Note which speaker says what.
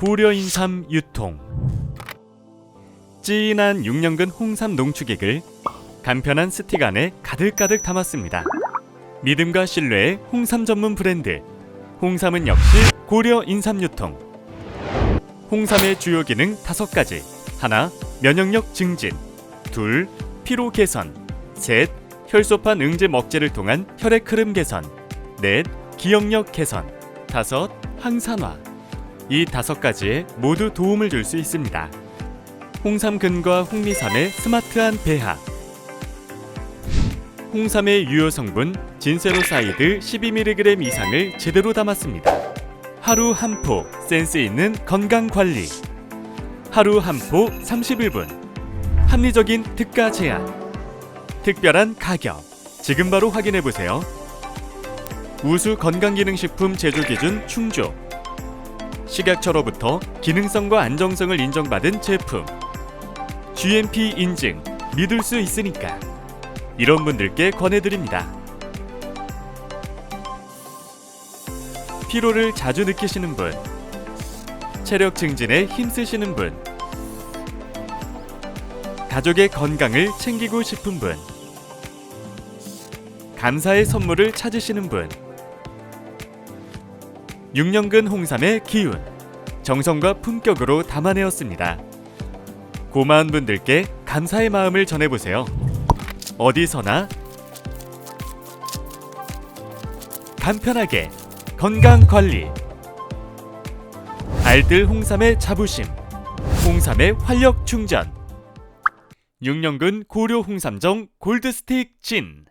Speaker 1: 고려 인삼 유통. 진한 6년근 홍삼 농축액을 간편한 스틱 안에 가득가득 담았습니다. 믿음과 신뢰의 홍삼 전문 브랜드. 홍삼은 역시 고려 인삼 유통. 홍삼의 주요 기능 다섯 가지. 하나 면역력 증진. 둘 피로 개선. 셋 혈소판 응제 먹제를 통한 혈액 흐름 개선. 넷 기억력 개선. 다섯 항산화 이 다섯 가지에 모두 도움을 줄 수 있습니다. 홍삼근과 홍미삼의 스마트한 배합 홍삼의 유효 성분 진세로사이드 12mg 이상을 제대로 담았습니다. 하루 한 포 센스 있는 건강 관리 하루 한 포 31분 합리적인 특가 제한 특별한 가격 지금 바로 확인해 보세요. 우수 건강기능식품 제조 기준 충족 식약처로부터 기능성과 안정성을 인정받은 제품. GMP 인증 믿을 수 있으니까. 이런 분들께 권해드립니다. 피로를 자주 느끼시는 분, 체력 증진에 힘쓰시는 분, 가족의 건강을 챙기고 싶은 분, 감사의 선물을 찾으시는 분, 6년근 홍삼의 기운, 정성과 품격으로 담아내었습니다. 고마운 분들께 감사의 마음을 전해보세요. 어디서나 간편하게 건강 관리. 알뜰 홍삼의 자부심. 홍삼의 활력 충전. 6년근 고려 홍삼정 골드스틱 진.